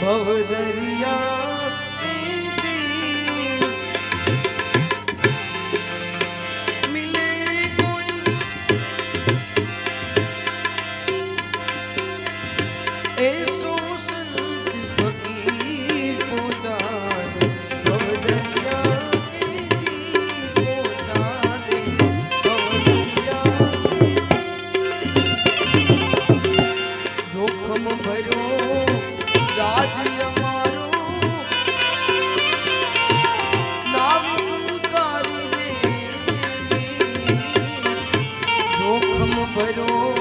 ભવ દરિયા ભરું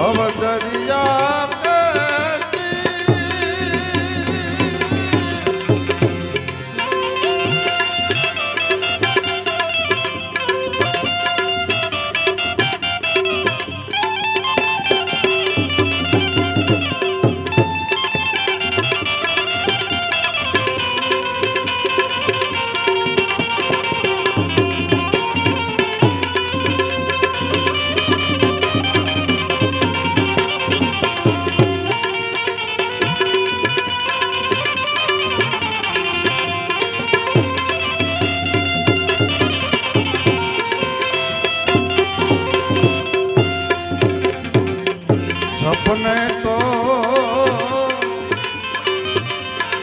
ભવદરિયા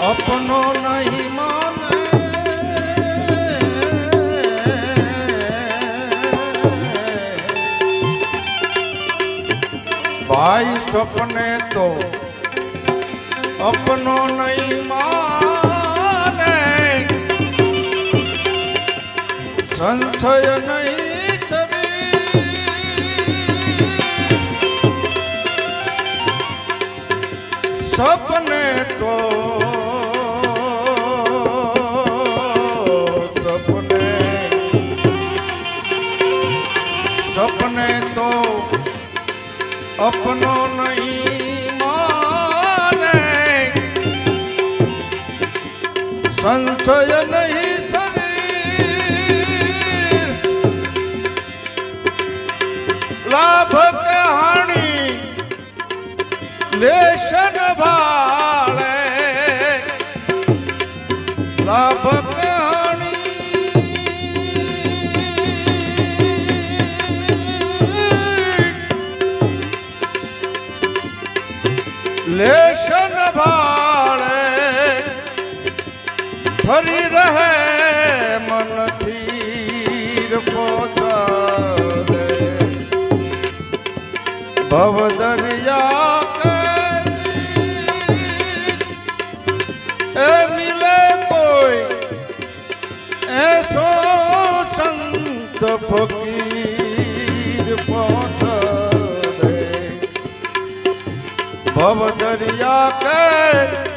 અપનો નહીં માને. ભાઈ સપને તો અપનો નહીં માને. સંશય નહીં સપને તો અપનો નહીં મારે. સંશય નહીં શરીર. લાભ કે હાણી લેશન ભાળે. લાભ કે લેશન ભાળે ફરી રહે મનથી પોતારે ભવ દરિયા એ મિલે ફકીર પોતારે ભવ દરિયા કે